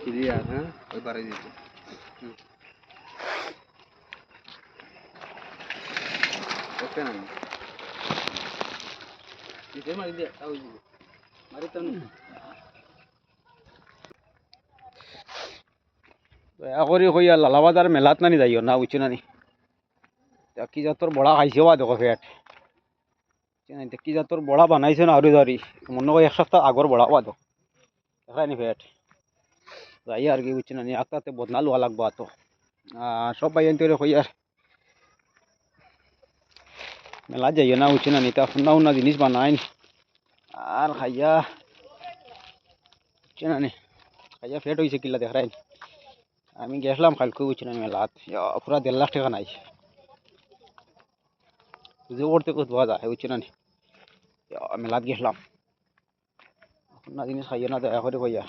Clear হ্যাঁ ওই পারে দিতে ওকে না আর লালাবাজার মেলাত নানি যাইও না বুঝছ নানি কি জাতর বড়া খাইছে বা দেখো ফেট কি জাতর বড়া বানাইছে না আরও ধরি মনে হয় এক সপ্তাহ আগর বড়া বা তো দেখাই নি ফেট যাই আর কি বুঝছ নানি আস্তে বদনা লোয়া লাগবো তো সব ভাই এনতে কই আর মেলা যাইও না বুঝছ নানি তা সুন্দর সুন্দর জিনিস বানাইন আর খাইয়া বুঝছ নানি খাইয়া ফেট হয়েছে কিলা দেখাই আমি গেছিলাম কালকে বুঝছিলাম মেলাত ইয়া, পুরা দেড় লাখ টাকা নাই করতে কোথাও পাওয়া যায় বুঝছি না নি? মেলাত গেছিলাম এখন না জিনিস খাইয়ে না দয়া করে কইয়া